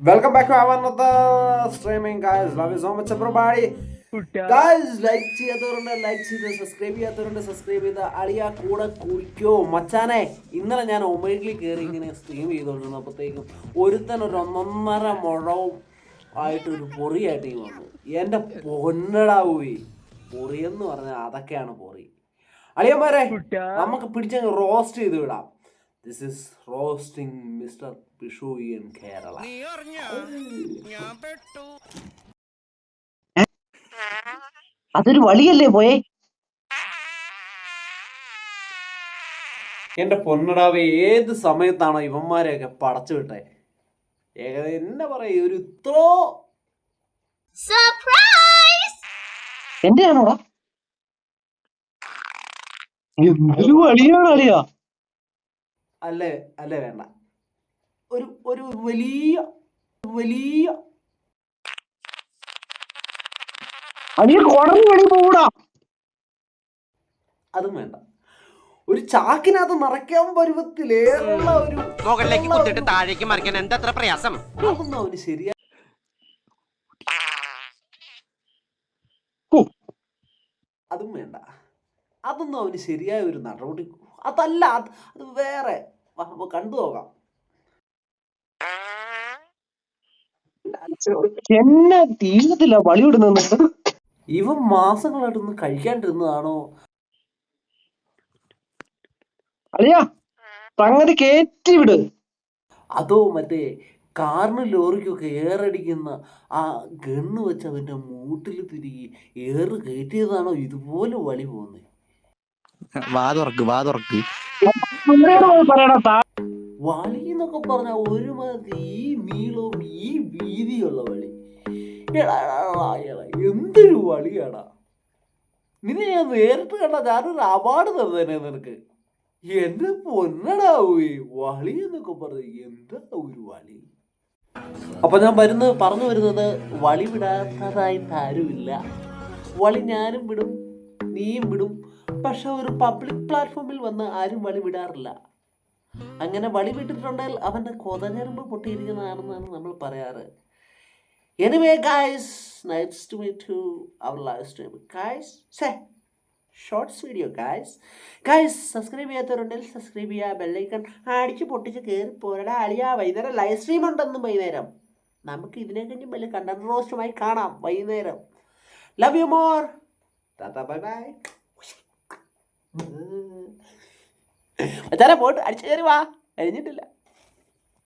Welcome back to our another streaming, guys. Love you so much, everybody. Guys like ചെയ്യാത്തവരുണ്ട് like ചെയ്ത് subscribe ചെയ്യാത്തവരുണ്ട് subscribe ചെയ്ത് അളിയ കൂടെ കുടിക്കോ മച്ചാനെ. ഇന്നലെ ഞാൻ ഒമേഗിൽ കയറി ഇങ്ങനെ സ്ട്രീം ചെയ്തുകൊണ്ടിരുന്നപ്പോഴത്തേക്കും ഒരുത്തൻ ഒരു ഒന്നൊന്നര മുഴവും ആയിട്ട് ഒരു പൊറിയായിട്ട് ഈ വന്നു. എന്റെ പൊന്നടാ പോയി പൊറിയെന്ന് പറഞ്ഞാൽ അതൊക്കെയാണ് പൊറി. അളിയന്മാരെ നമുക്ക് പിടിച്ചങ്ങ് റോസ്റ്റ് ചെയ്ത് വിടാം. This is roasting mister Pishu in Kerala അതൊരു വളിയല്ലേ പോയേ? എന്റെ പൊന്നടാവ് ഏത് സമയത്താണോ ഇവന്മാരെയൊക്കെ പടച്ചു വിട്ടെ? ഏകദേശം എന്നാ പറയ ഒരു ഇത്രോ എന്റെ ആണോടാ എന്തൊരു വളിയാണ് അളിയാ? അല്ലേ? അല്ലേ വേണ്ട. ഒരു ഒരു വലിയ വലിയ. അതും വേണ്ട. ഒരു ചാക്കിനകത്ത് നിറയ്ക്കാൻ പരുവത്തിലേറുള്ള ഒരു മുകളിലേക്ക് കുത്തിട്ട് താഴേക്ക് മറിക്കാൻ എന്താ അത്ര പ്രയാസം? അതൊന്നും അവന് ശരിയാ അതും വേണ്ട. അതൊന്നും അവന് ശരിയായ ഒരു നടപടി അതല്ല അത് അത് വേറെ നമുക്ക് കണ്ടു നോക്കാം. എന്നെ തീരത്തില്ല വളി വിടുന്നത് ഇവൻ മാസങ്ങളായിട്ടൊന്നും കഴിക്കാണ്ടിരുന്നതാണോ? അളിയാ സംഗതി കേറ്റി വിട്. അതോ മറ്റേ കാറിന് ലോറിക്കൊക്കെ ഏറടിക്കുന്ന ആ ഗണ്ണ് വെച്ച് അവന്റെ മൂട്ടിൽ തിരികെ ഏറ് കയറ്റിയതാണോ ഇതുപോലെ വലി പോകുന്നത് വാ തുറക്ക് വളി എന്നൊക്കെ പറഞ്ഞ ഒരുമാതിരി നീളവും ഈ വീതിയുള്ള വളി. എന്തൊരു വളിയാടാ. നിന്നെ ഞാൻ നേരിട്ട് കണ്ട ഞാനൊരു അവാർഡ് തന്നേനെ നിനക്ക്. എന്റെ പൊന്നടാ വളി എന്നൊക്കെ പറഞ്ഞ എന്താ ഒരു വളി? അപ്പൊ ഞാൻ വരുന്ന പറഞ്ഞു വരുന്നത് വളി വിടാത്തതായിട്ട് ആരുമില്ല. വളി ഞാനും വിടും നീയും വിടും. പക്ഷെ ഒരു പബ്ലിക് പ്ലാറ്റ്ഫോമിൽ വന്ന് ആരും വളി വിടാറില്ല അങ്ങനെ വളി വിട്ടിട്ടുണ്ടെങ്കിൽ അവന്റെ കൊതഞ്ഞെരുമ്പ് പൊട്ടിയിരിക്കുന്നതാണെന്നാണ് നമ്മൾ പറയാറ്. Anyway guys nice to meet to our live stream guys say shorts video guys guys subscribe ചെയ്യാത്തവരുണ്ടെങ്കിൽ സബ്സ്ക്രൈബ് ചെയ്യുക ബെല്ലൈക്കൺ അടിച്ച് പൊട്ടിച്ച് കയറി പോരടാ അളിയാ വൈകുന്നേരം ലൈവ് സ്ട്രീം ഉണ്ടെന്ന് വൈകുന്നേരം. നമുക്ക് ഇതിനെ കഴിഞ്ഞും വലിയ കണ്ടന്റ് റോസ്റ്റുമായി കാണാം വൈകുന്നേരം. Love you more tata bye bye അച്ഛനെ പോട്ട് അടിച്ചു കയറി വാ കഴിഞ്ഞിട്ടില്ല